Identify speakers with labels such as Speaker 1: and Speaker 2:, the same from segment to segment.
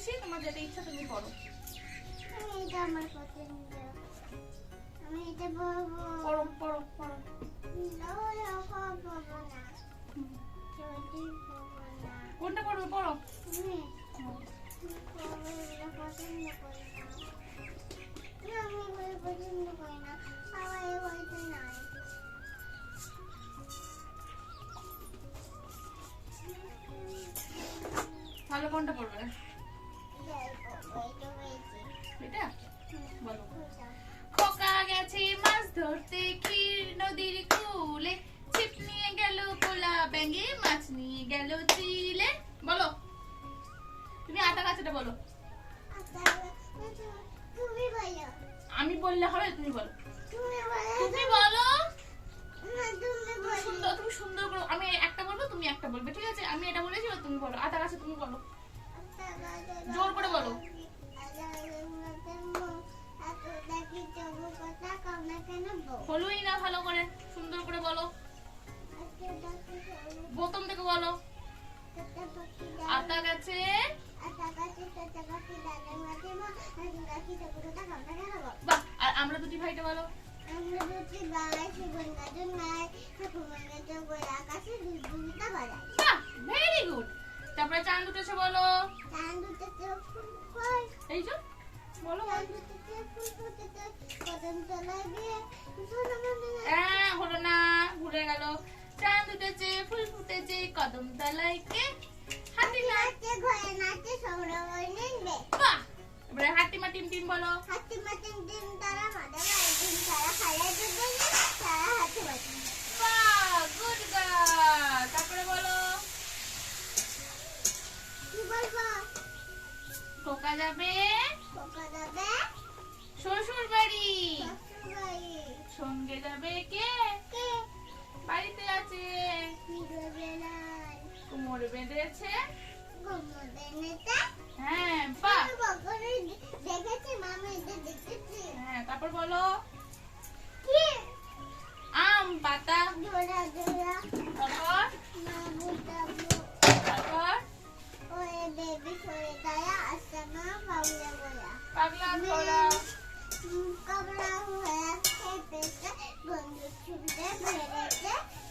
Speaker 1: দিয়েছি তোমার যেটা ইচ্ছা তুমি করো।
Speaker 2: এটা আমার পছন্দ। আমি এটা বলব।
Speaker 1: পড়ো কোনটা পড়বে পড়ো।
Speaker 2: পছন্দ করি না। না, আমি পছন্দ করি না। আমার
Speaker 1: একটা বলব, ঠিক আছে, আমি এটা বলেছি তুমি বলো আটা গাছে তুমি বলো। জোর করে বলো। বলোই না ভালো করে, সুন্দর করে বলো। প্রথম থেকে বলো। আটা গাছে। আর আমরা দুটি ভাইটা বলো। ভেরি গুড তারপরে চাঁদ উঠেছে বলো। এই যে বলো। হ্যাঁ হলো না ঘুরে গেল। চাঁদ উঠেছে ফুল ফুটেছে কদম তলায় কে? হাতি না।
Speaker 2: ঘরে নাচে সৌরভ নেবে
Speaker 1: বাহ! এবারে হাতিমা টিম টিম বলো।
Speaker 2: হাতি মাটিন ডিম তারা মাদা
Speaker 1: সঙ্গে যাবে কে বাড়িতে আছে কোমর বেঁধেছে হ্যাঁ
Speaker 2: দেখেছি মামা এটা দেখেছি
Speaker 1: হ্যাঁ তারপর বলো।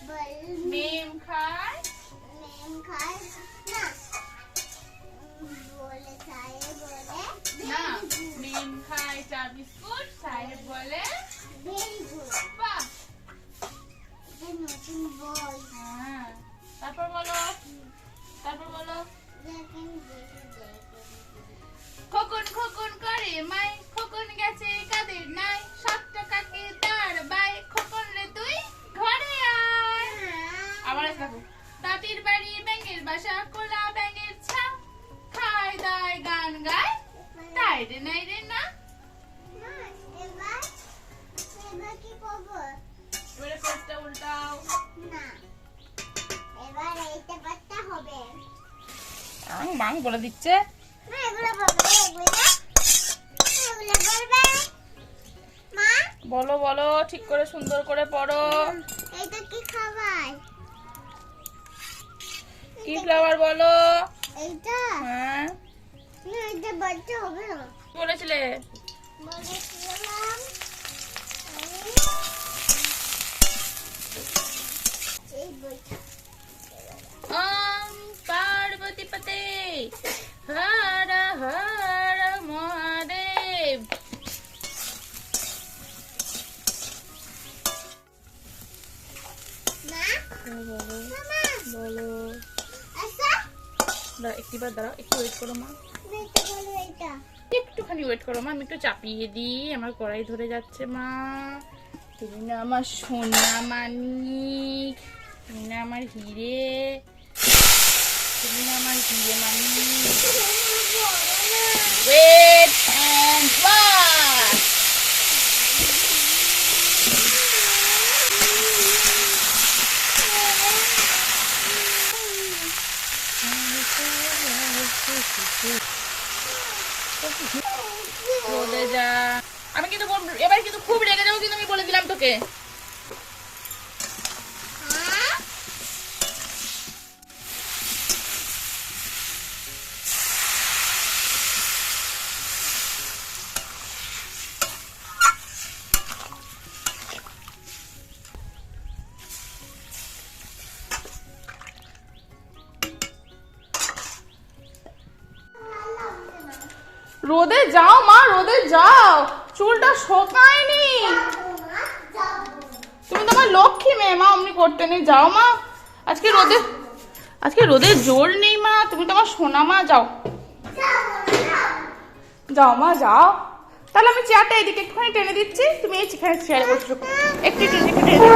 Speaker 2: বল
Speaker 1: মেম খায়
Speaker 2: মেম খায় না বলে সায়ে বলে
Speaker 1: না মেম খায় চা বিস্কুট সাহেব বলে
Speaker 2: ভেরি গুড। নতুন
Speaker 1: খোকন খোকন করে, মাই, খোকন গেছে কাদের? নাই সাত টাকাকে তার বাই? খোকন রে, তুই ঘরে আয়। আবার দেখো তাঁতির বাড়ি, ব্যাঙের বাসা, কোলা ব্যাঙের ছা। খায় দায়, গান গায়। তাই রে, নাই রে, না।
Speaker 2: এবার এবার কি করব
Speaker 1: এবারে পেজটা উল্টাও।
Speaker 2: না এবার এইটা বাচ্চা হবে।
Speaker 1: আং মাং বলে দিচ্ছে।
Speaker 2: মা এগুলো বলবে এগুলো এগুলো বলবে। মা?
Speaker 1: বলো বলো ঠিক করে সুন্দর করে পড়ো।
Speaker 2: এটা কি খাবার?
Speaker 1: কি ফ্লাওয়ার বলো?
Speaker 2: এইটা?
Speaker 1: হ্যাঁ।
Speaker 2: না এটা বাচ্চা হবে। না
Speaker 1: বলেছিলে?
Speaker 2: বলেছিলাম আমি এই বইটা
Speaker 1: ওম পার্বতী পতে হর হর মহাদেব বলো। একটিবার দাঁড়াও একটু ওয়েট করো মা। একটুখানি ওয়েট করো মা আমি একটু চাপিয়ে দিই। আমার কড়াই ধরে যাচ্ছে মা। তুমি না আমার সোনা মানিক। তুমি না আমার হিরে। তুমি না আমার হিরে চলে যা। আমি কিন্তু এবার কিন্তু খুব রেগে যাব কিন্তু আমি বলে দিলাম তোকে। রোদে যাও, মা, রোদে যাও। চুলটা শোকায়নি। তুমি তো আমার লক্ষ্মী মেয়ে, মা, অমনি করতে নেই। যাও, মা। আজকে রোদে আজকে রোদে জোর নেই, মা। তুমি তো আমার সোনা মা, যাও। যাও, মা, যাও। তাহলে আমি চেয়ারটা এদিকে একটুখানি টেনে দিচ্ছি। তুমি এই এখানে চেয়ারে বসে থাকো একটু একটু একটু টেনে।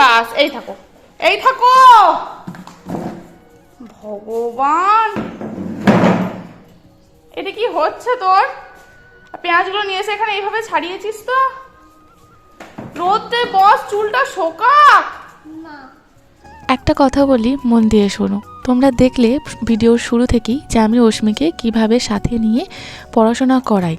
Speaker 1: বাস, এই থাকো। এই থাকো। ভগবান। এটা কি হচ্ছে তোর? পেঁয়াজগুলো নিয়ে এসে এখানে এইভাবে ছাড়িয়েছিস তো? রোদে বস চুলটা শোকাক।
Speaker 3: একটা কথা বলি মন দিয়ে শোনো। তোমরা দেখলে ভিডিওর শুরু থেকেই যে আমি অস্মিকে কীভাবে সাথে নিয়ে পড়াশোনা করাই।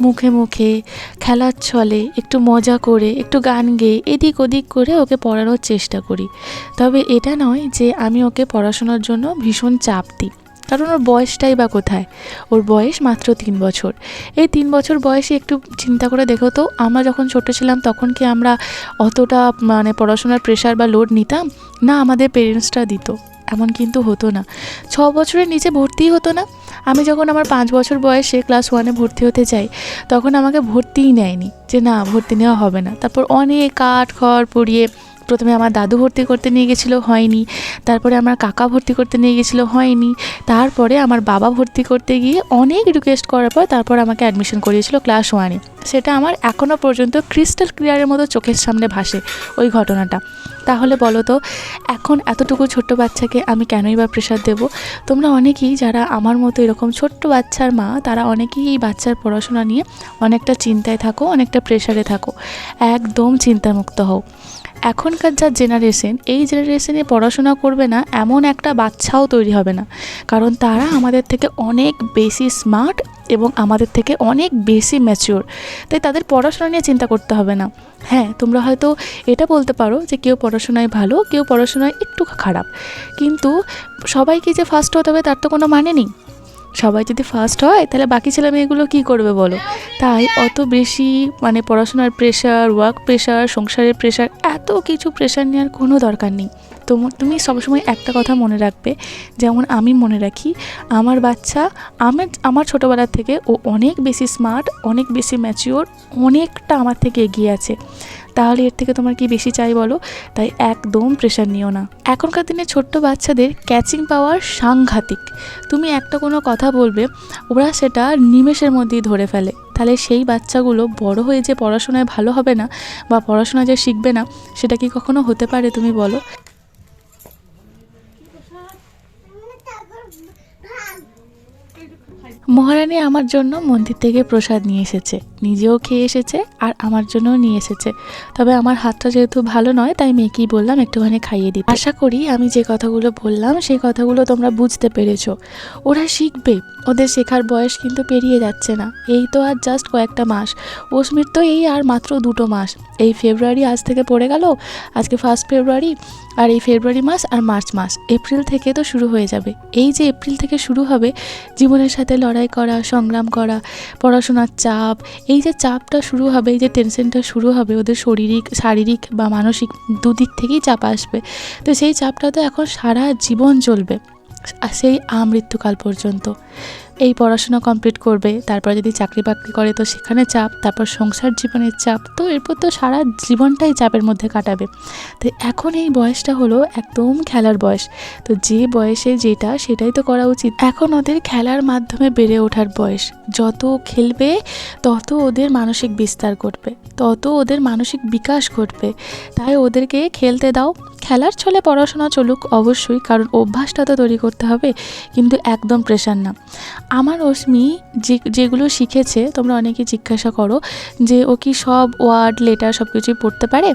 Speaker 3: মুখে মুখে খেলার ছলে একটু মজা করে একটু গান গেয়ে এদিক ওদিক করে ওকে পড়ানোর চেষ্টা করি। তবে এটা নয় যে আমি ওকে পড়াশোনার জন্য ভীষণ চাপ দিই। কারণ ওর বয়সটাই বা কোথায়? ওর বয়স মাত্র তিন বছর। এই তিন বছর বয়সে একটু চিন্তা করে দেখো তো, আমরা যখন ছোট ছিলাম তখন কি আমরা অতটা মানে পড়াশোনার প্রেশার বা লোড নিতাম? না, আমাদের পেরেন্টসরা দিত। এমন কিন্তু হতো না। ছ বছরের নিচে ভর্তিই হতো না। আমি যখন আমার পাঁচ বছর বয়সে ক্লাস ওয়ানে ভর্তি হতে যাই, তখন আমাকে ভর্তিই নেয়নি। যে না, ভর্তি নেওয়া হবে না। তারপর অনেক কাঠ খড় পড়িয়ে প্রথমে আমার দাদু ভর্তি করতে নিয়ে গেছিল, হয়নি। তারপরে আমার কাকা ভর্তি করতে নিয়ে গেছিল, হয়নি। তারপরে আমার বাবা ভর্তি করতে গিয়ে অনেক রিকোয়েস্ট করার পর তারপর আমাকে অ্যাডমিশন করিয়েছিল ক্লাস ওয়ানে সেটা আমার এখনও পর্যন্ত ক্রিস্টাল ক্লিয়ারের মতো চোখের সামনে ভাসে ওই ঘটনাটা। তাহলে বলো তো, এখন এতটুকু ছোট্ট বাচ্চাকে আমি কেনই বা প্রেশার দেব? তোমরা অনেকেই যারা আমার মতো এরকম ছোট্ট বাচ্চার মা, তারা অনেকেই এই বাচ্চার পড়াশোনা নিয়ে অনেকটা চিন্তায় থাকো, অনেকটা প্রেশারে থাকো। একদম চিন্তামুক্ত হও। এখনকার যা জেনারেশন এই জেনারেশনে পড়াশোনা করবে না, এমন একটা বাচ্চাও তৈরি হবে না। কারণ তারা আমাদের থেকে অনেক বেশি স্মার্ট এবং আমাদের থেকে অনেক বেশি ম্যাচিওর তাই তাদের পড়াশোনা নিয়ে চিন্তা করতে হবে না। হ্যাঁ তোমরা হয়তো এটা বলতে পারো যে কেউ পড়াশোনায় ভালো, কেউ পড়াশোনায় একটু খারাপ। কিন্তু সবাইকে যে ফার্স্ট হতে হবে তার তো কোনো মানে নেই। সবাই যদি ফার্স্ট হয়, তাহলে বাকি ছেলে মেয়েগুলো কী করবে বলো? তাই অত বেশি মানে পড়াশোনার প্রেশার ওয়ার্ক প্রেশার সংসারের প্রেশার এত কিছু প্রেশার নেওয়ার কোনো দরকার নেই। তো তুমি সবসময় একটা কথা মনে রাখবে, যেমন আমি মনে রাখি, আমার বাচ্চা আমার আমার ছোটোবেলার থেকে ও অনেক বেশি স্মার্ট অনেক বেশি ম্যাচিওর অনেকটা আমার থেকে এগিয়ে আছে। তাহলে এর থেকে তোমার কি বেশি চাই বলো? তাই একদম প্রেশার নিও না। এখনকার দিনে ছোট্ট বাচ্চাদের ক্যাচিং পাওয়ার সাংঘাতিক। তুমি একটা কোনো কথা বলবে, ওরা সেটা নিমেষের মধ্যেই ধরে ফেলে। তাহলে সেই বাচ্চাগুলো বড় হয়ে যে পড়াশোনায় ভালো হবে না বা পড়াশোনা যে শিখবে না, সেটা কি কখনো হতে পারে তুমি বলো
Speaker 2: তারপর ভাগ
Speaker 3: মহারানী আমার জন্য মন্দির থেকে প্রসাদ নিয়ে এসেছে। নিজেও খেয়ে এসেছে আর আমার জন্যও নিয়ে এসেছে। তবে আমার হাতটা যেহেতু ভালো নয়, তাই মেয়েকেই বললাম একটুখানি খাইয়ে দিই আশা করি আমি যে কথাগুলো বললাম, সেই কথাগুলো তোমরা বুঝতে পেরেছ। ওরা শিখবে। ওদের শেখার বয়স কিন্তু পেরিয়ে যাচ্ছে না। এই তো আর জাস্ট কয়েকটা মাস। অস্মির তো এই আর মাত্র দুটো মাস। এই ফেব্রুয়ারি আজ থেকে পড়ে গেল, আজকে ফার্স্ট ফেব্রুয়ারি, আর এই ফেব্রুয়ারি মাস আর মার্চ মাস। এপ্রিল থেকে তো শুরু হয়ে যাবে। এই যে এপ্রিল থেকে শুরু হবে, জীবনের সাথে লড়াই করা, সংগ্রাম করা, পড়াশোনার চাপ, এই যে চাপটা শুরু হবে, এই যে টেনশনটা শুরু হবে, ওদের শারীরিক শারীরিক বা মানসিক দুদিক থেকেই চাপ আসবে। তো সেই চাপটা তো এখন সারা জীবন চলবে। সেই আমৃত্যুকাল পর্যন্ত। এই পড়াশোনা কমপ্লিট করবে, তারপর যদি চাকরি বাকরি করে তো সেখানে চাপ, তারপর সংসার জীবনের চাপ, তো এরপর তো সারা জীবনটাই চাপের মধ্যে কাটাবে। তো এখন এই বয়সটা হলো একদম খেলার বয়স, তো যে বয়সে যেটা সেটাই তো করা উচিত। এখন ওদের খেলার মাধ্যমে বেড়ে ওঠার বয়স, যত খেলবে তত ওদের মানসিক বিস্তার ঘটবে, তত ওদের মানসিক বিকাশ ঘটবে। তাই ওদেরকে খেলতে দাও, খেলার ছলে পড়াশোনা চলুক অবশ্যই, কারণ অভ্যাসটা তো তৈরি করতে হবে, কিন্তু একদম প্রেশার না। আমার অশ্মি যেগুলো শিখেছে, তোমরা অনেকে জিজ্ঞাসা করো যে, ও কি সব ওয়ার্ড লেটার সব কিছুই পড়তে পারে?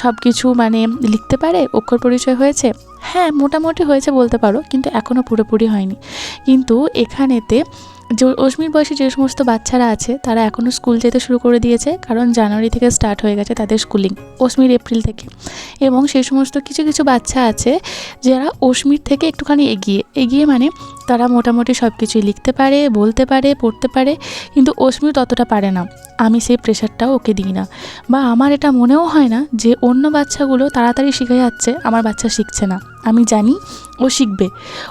Speaker 3: সব কিছু মানে লিখতে পারে? অক্ষর পরিচয় হয়েছে? হ্যাঁ মোটামুটি হয়েছে বলতে পারো, কিন্তু এখনও পুরোপুরি হয়নি। কিন্তু এখানেতে যে অশ্মির বয়সে যে সমস্ত বাচ্চারা আছে, তারা এখনও স্কুল যেতে শুরু করে দিয়েছে, কারণ জানুয়ারি থেকে স্টার্ট হয়ে গেছে তাদের স্কুলিং অশ্মির এপ্রিল থেকে। এবং সেই সমস্ত কিছু কিছু বাচ্চা আছে, যারা অশ্মির থেকে একটুখানি এগিয়ে এগিয়ে মানে তারা মোটামুটি সব কিছুই লিখতে পারে, বলতে পারে, পড়তে পারে, কিন্তু অশ্মি ততটা পারে না। আমি সেই প্রেশারটাও ওকে দিই না। বা আমার এটা মনেও হয় না যে অন্য বাচ্চাগুলো তাড়াতাড়ি শিখে যাচ্ছে, আমার বাচ্চা শিখছে না। আমি জানি ও শিখবে,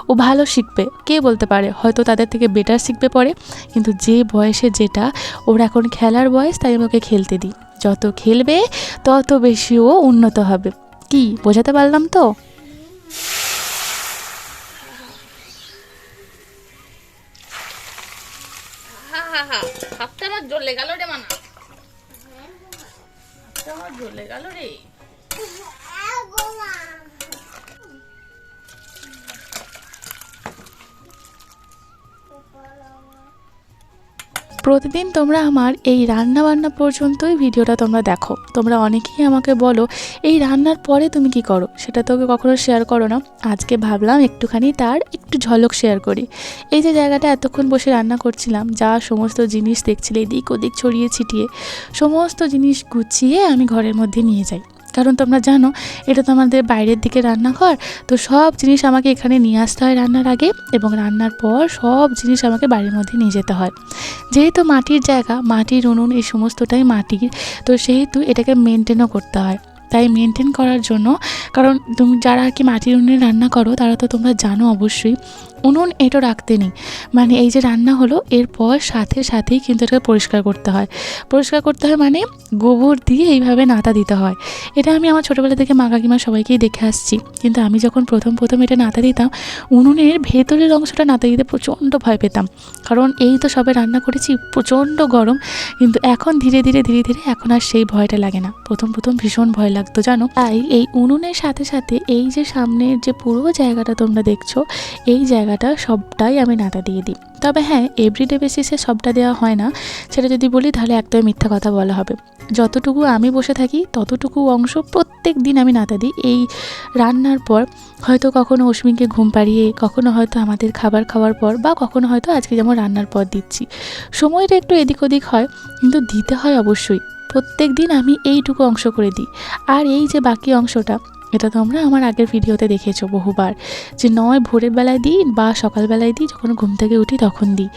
Speaker 3: ও ভালো শিখবে, কে বলতে পারে? হয়তো তাদের থেকে বেটার শিখবে পরে, কিন্তু যে বয়সে যেটা, ওর এখন খেলার বয়স, তাই আমি ওকে খেলতে দিই। যত খেলবে, তত বেশি ও উন্নত হবে। কি, বোঝাতে পারলাম তো?
Speaker 1: আমার জ্বলে গেল রে মানা। আমার
Speaker 3: প্রতিদিন তোমরা আমার এই রান্না বান্না পর্যন্তই ভিডিওটা তোমরা দেখো। তোমরা অনেকেই আমাকে বলো, এই রান্নার পরে তুমি কি করো? সেটা তোকে কখনো শেয়ার করো না। আজকে ভাবলাম একটুখানি তার একটু ঝলক শেয়ার করি। এই যে জায়গাটা এতক্ষণ বসে রান্না করছিলাম, যা সমস্ত জিনিস দেখছিলে এদিক ওদিক ছড়িয়ে ছিটিয়ে, সমস্ত জিনিস গুছিয়ে আমি ঘরের মধ্যে নিয়ে যাই। কারণ তোমরা জানো, এটা তো আমাদের বাইরের দিকে রান্নাঘর, তো সব জিনিস আমাকে এখানে নিয়ে আসতে হয় রান্নার আগে এবং রান্নার পর সব জিনিস আমাকে বাড়ির মধ্যে নিয়ে যেতে হয়। যেহেতু মাটির জায়গা, মাটির উনুন এই সমস্তটাই মাটির, তো সেহেতু এটাকে মেনটেনও করতে হয়। তাই মেনটেন করার জন্য, কারণ তুমি যারা আর কি মাটির উনুনে রান্না করো, তারা তো তোমরা জানো অবশ্যই উনুন এটো রাখতে নেই। মানে এই যে রান্না হলো, এরপর সাথে সাথেই কিন্তু এটাকে পরিষ্কার করতে হয়। পরিষ্কার করতে হয় মানে গোবর দিয়ে এইভাবে নাতা দিতে হয়। এটা আমি আমার ছোটোবেলা থেকে মা কাকিমা সবাইকেই দেখে আসছি। কিন্তু আমি যখন প্রথম প্রথম এটা নাতা দিতাম, উনুনের ভেতরের অংশটা নাতা দিতে প্রচণ্ড ভয় পেতাম। কারণ এই তো সবে রান্না করেছি, প্রচণ্ড গরম। কিন্তু এখন ধীরে ধীরে ধীরে ধীরে এখন আর সেই ভয়টা লাগে না। প্রথম প্রথম ভীষণ ভয় লাগতো, জানো? তাই এই উনুনের সাথে সাথে এই যে সামনের যে পুরো জায়গাটা তোমরা দেখছ, এই জায়গাটা সবটাই আমি নাতা দিয়ে দিই। তবে হ্যাঁ এভরিডে বেসিসে সবটা দেওয়া হয় না। সেটা যদি বলি, তাহলে একদমই মিথ্যা কথা বলা হবে। যতটুকু আমি বসে থাকি, ততটুকু অংশ প্রত্যেক দিন আমি নাতা দিই। এই রান্নার পর হয়তো কখনো অশ্মিকে ঘুম পাড়িয়ে, কখনো হয়তো আমাদের খাবার খাওয়ার পর, বা কখনো হয়তো আজকে যেমন রান্নার পর দিচ্ছি। সময়টা একটু এদিক ওদিক হয়, কিন্তু দিতে হয় অবশ্যই। প্রত্যেক দিন আমি এইটুকু অংশ করে দিই। আর এই যে বাকি অংশটা এটা তোমরা আমার আগের ভিডিওতে দেখেছ বহুবার, যে নয় ভোরের বেলায় দিই বা সকালবেলায় দিই, যখন ঘুম থেকে উঠি তখন দিই।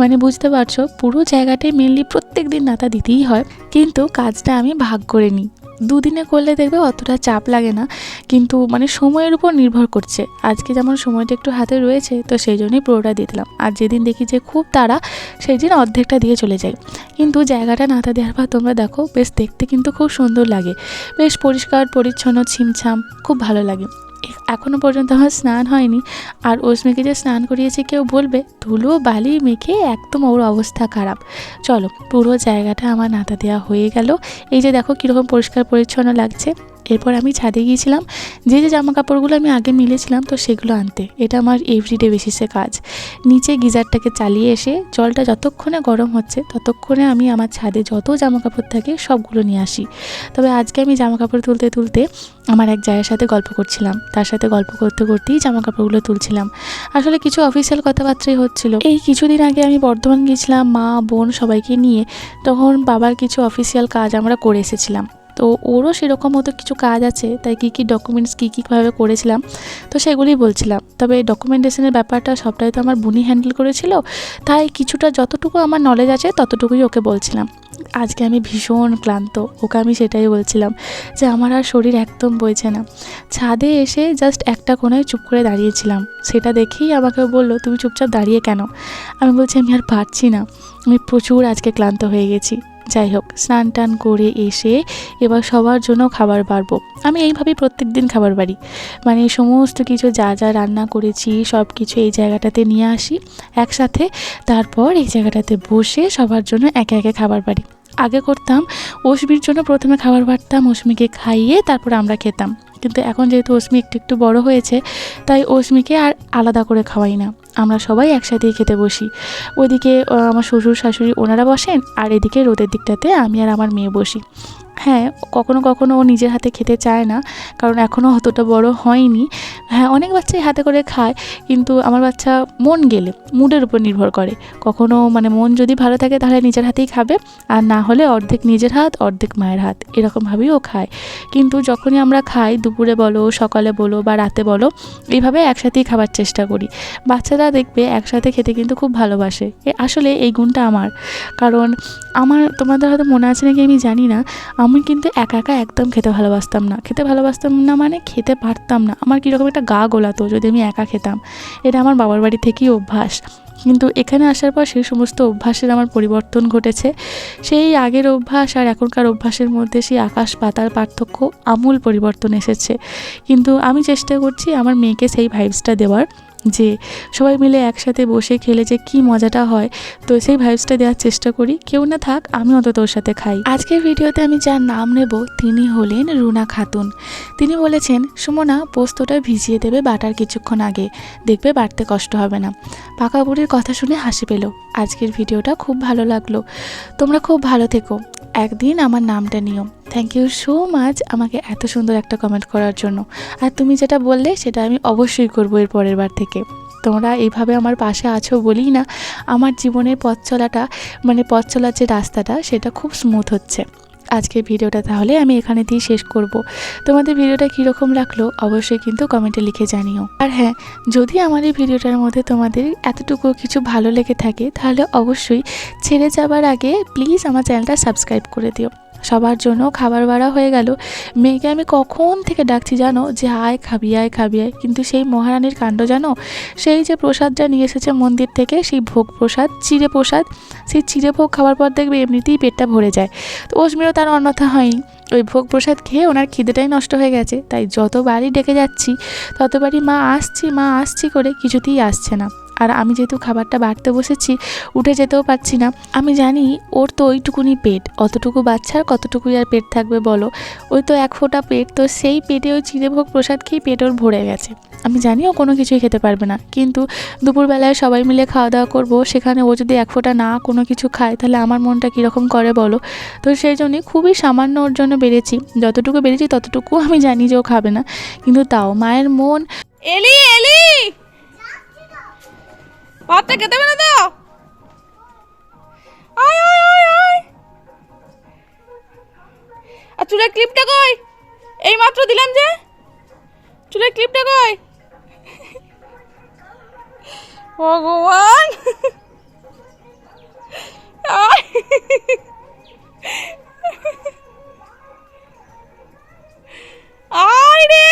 Speaker 3: মানে বুঝতে পারছ, পুরো জায়গাটায় মেনলি প্রত্যেক দিন নাতা দিতেই হয়, কিন্তু কাজটা আমি ভাগ করে নিই। দুদিনে করলে দেখবে অতটা চাপ লাগে না। কিন্তু মানে সময়ের উপর নির্ভর করছে। আজকে যেমন সময়টা একটু হাতে রয়েছে, তো সেই জন্যই পুরোটা দিয়ে দিলাম। আর যেদিন দেখি যে খুব তাড়া, সেই দিন অর্ধেকটা দিয়ে চলে যাই। কিন্তু জায়গাটা নাতা দেওয়ার পর তোমরা দেখো, বেশ দেখতে কিন্তু খুব সুন্দর লাগে। বেশ পরিষ্কার, পরিচ্ছন্ন, ছিমছাম, খুব ভালো লাগে। এ- এখনও পর্যন্ত আমার স্নান হয়নি। আর ওসমিকে যে স্নান করিয়েছে, কেউ বলবে, ধুলো, বালি মেখে একদম ওর অবস্থা খারাপ। চলো, পুরো জায়গাটা আমার নাতা দেওয়া হয়ে গেল। এই যে দেখো কীরকম পরিষ্কার পরিচ্ছন্ন লাগছে। এরপর আমি ছাদে গিয়েছিলাম। যে যে জামা কাপড়গুলো আমি আগে মিলেছিলাম, তো সেগুলো আনতে। এটা আমার এভরিডে বেসিসে কাজ। নিচে গিজারটাকে চালিয়ে এসে জলটা যতক্ষণে গরম হচ্ছে, ততক্ষণে আমি আমার ছাদে যত জামা কাপড় থাকে সবগুলো নিয়ে আসি। তবে আজকে আমি জামা কাপড় তুলতে তুলতে আমার এক জায়ের সাথে গল্প করছিলাম। তার সাথে গল্প করতে, করতেই জামা কাপড়গুলো তুলছিলাম। আসলে কিছু অফিসিয়াল কথাবার্তাই হচ্ছিল। এই কিছুদিন আগে আমি বর্ধমান গিয়েছিলাম, মা, বোন সবাইকে নিয়ে। তখন বাবার কিছু অফিসিয়াল কাজ আমরা করে এসেছিলাম। তো ওরও সেরকম মতো কিছু কাজ আছে, তাই কী কী ডকুমেন্টস কী কীভাবে করেছিলাম, তো সেগুলোই বলছিলাম। তবে ডকুমেন্টেশনের ব্যাপারটা সবটাই তো আমার বুনি হ্যান্ডেল করেছিল, তাই কিছুটা যতটুকু আমার নলেজ আছে ততটুকুই ওকে বলছিলাম। আজকে আমি ভীষণ ক্লান্ত, ওকে আমি সেটাই বলছিলাম যে আমার আর শরীর একদম বইছে না। ছাদে এসে জাস্ট একটা কোনায় চুপ করে দাঁড়িয়েছিলাম, সেটা দেখেই আমাকে বলল, তুমি চুপচাপ দাঁড়িয়ে কেন? আমি বলছি, আমি আর পারছি না, আমি প্রচুর আজকে ক্লান্ত হয়ে গেছি। যাই হোক, স্নান টান করে এসে এবার সবার জন্য খাবার বাড়বো। আমি এইভাবেই প্রত্যেক দিন খাবার বাড়ি। মানে সমস্ত কিছু যা যা রান্না করেছি সব কিছু এই জায়গাটাতে নিয়ে আসি, একসাথে। তারপর এই জায়গাটাতে বসে সবার জন্য একে একে খাবার বাড়ি। আগে করতাম অশ্মির জন্য প্রথমে খাবার বাড়তাম অশ্মিকে খাইয়ে তারপর আমরা খেতাম। কিন্তু এখন যেহেতু অশ্মি একটু একটু বড় হয়েছে, তাই অশ্মিকে আর আলাদা করে খাওয়াই না। আমরা সবাই একসাথেই খেতে বসি। ওইদিকে আমার শ্বশুর শাশুড়ি ওনারা বসেন আর এদিকে রোদের দিকটাতে আমি আর আমার মেয়ে বসি। হ্যাঁ কখনো কখনো ও নিজের হাতে খেতে চায় না, কারণ এখনও অতটা বড় হয়নি। হ্যাঁ অনেক বাচ্চাই হাতে করে খায়, কিন্তু আমার বাচ্চা মন গেলে, মুডের উপর নির্ভর করে। কখনো মানে মন যদি ভালো থাকে তাহলে নিজের হাতেই খাবে, আর না হলে অর্ধেক নিজের হাত, অর্ধেক মায়ের হাত, এরকমভাবেই ও খায়। কিন্তু যখনই আমরা খাই, দুপুরে বলো, সকালে বলো বা রাতে বলো, এইভাবে একসাথেই খাবার চেষ্টা করি। বাচ্চারা দেখবে একসাথে খেতে কিন্তু খুব ভালোবাসে। এ আসলে এই গুণটা আমার। কারণ আমার, তোমাদের হয়তো মনে আছে নাকি আমি জানি না আমি কিন্তু একা একা একদম খেতে ভালোবাসতাম না। খেতে ভালোবাসতাম না মানে খেতে পারতাম না। আমার কীরকম একটা গা গোলাতো যদি আমি একা খেতাম। এটা আমার বাবার বাড়ি থেকেই অভ্যাস। কিন্তু এখানে আসার পর সেই সমস্ত অভ্যাসের আমার পরিবর্তন ঘটেছে। সেই আগের অভ্যাস আর এখনকার অভ্যাসের মধ্যে সেই আকাশ পাতার পার্থক্য আমূল পরিবর্তন এসেছে। কিন্তু আমি চেষ্টা করছি আমার মেয়েকে সেই ভাইবসটা দেওয়ার। যে সবাই মিলে একসাথে বসে খেলে যে কি মজাটা হয়। তো সেই ভাইবসটা দেওয়ার চেষ্টা করি। কেউ না থাক আমি অন্তত ওর সাথে খাই। আজকের ভিডিওতে আমি যার নাম নেব, তিনি হলেন রুনা খাতুন। তিনি বলেছেন, সুমনা, পোস্তটা ভিজিয়ে দেবে বাটার কিছুক্ষণ আগে। দেখবে বাটতে কষ্ট হবে না। পাকা বুড়ির কথা শুনে হাসি পেল। আজকের ভিডিওটা খুব ভালো লাগল। তোমরা খুব ভালো থেকো। একদিন আমার নামটা নিও। থ্যাংক ইউ সো মাচ আমাকে এত সুন্দর একটা কমেন্ট করার জন্য। আর তুমি যেটা বললে, সেটা আমি অবশ্যই করব এর পরের বার থেকে। তোমরা এইভাবে আমার পাশে আছো বলেই না, আমার জীবনের পথ চলাটা মানে পথ চলার যে রাস্তাটা, সেটা খুব স্মুথ হচ্ছে। আজকের ভিডিওটা তাহলে আমি এখানে দিয়ে শেষ করব। তোমাদের ভিডিওটা কীরকম লাগল, অবশ্যই কিন্তু কমেন্টে লিখে জানিও। আর হ্যাঁ যদি আমার এই ভিডিওটার মধ্যে তোমাদের এতটুকু কিছু ভালো লেগে থাকে, তাহলে অবশ্যই ছেড়ে যাবার আগে প্লিজ আমার চ্যানেলটা সাবস্ক্রাইব করে দিও। সবার জন্য খাবার বাড়া হয়ে গেল। মেয়েকে আমি কখন থেকে ডাকছি জানো? যে আয় খাবি আয় খাবি, আয়। কিন্তু সেই মহারানীর কাণ্ড জানো? সেই যে প্রসাদটা নিয়ে এসেছে মন্দির থেকে, সেই ভোগ প্রসাদ, চিড়ে প্রসাদ, সেই চিড়ে ভোগ খাওয়ার পর দেখবে এমনিতেই পেটটা ভরে যায়। তো অসমিরও তার অন্যথা হয়নি। ওই ভোগ প্রসাদ খেয়ে ওনার খিদেটাই নষ্ট হয়ে গেছে। তাই যতবারই ডেকে যাচ্ছি, ততবারই মা আসছি মা আসছি করে কিছুতেই আসছে না। আর আমি যেহেতু খাবারটা বাড়তে বসেছি, উঠে যেতেও পারছি না। আমি জানি ওর তো ওইটুকুনি পেট। অতটুকু বাচ্চার কতটুকুই আর পেট থাকবে বলো? ওই তো এক ফোঁটা পেট, তো সেই পেটে ওই চিড়েভোগ প্রসাদ খেয়ে পেট ওর ভরে গেছে। আমি জানি ও কোনো কিছুই খেতে পারবে না, কিন্তু দুপুরবেলায় সবাই মিলে খাওয়া দাওয়া করব, সেখানে ও যদি এক ফোঁটা না কোনো কিছু খায়, তাহলে আমার মনটা কীরকম করে বলো? তো সেই জন্যই খুবই সামান্য ওর জন্য বেড়েছি। যতটুকু বেড়েছি ততটুকু আমি জানি যে ও খাবে না। কিন্তু তাও মায়ের মন
Speaker 1: এলি এলি! ভাতটা খেতে পারে তো? আয় আয় আয় আয়। আর চুলের ক্লিপটা কই? এই মাত্র দিলাম যে। চুলের ক্লিপটা কই? ভগবান। আয় রে।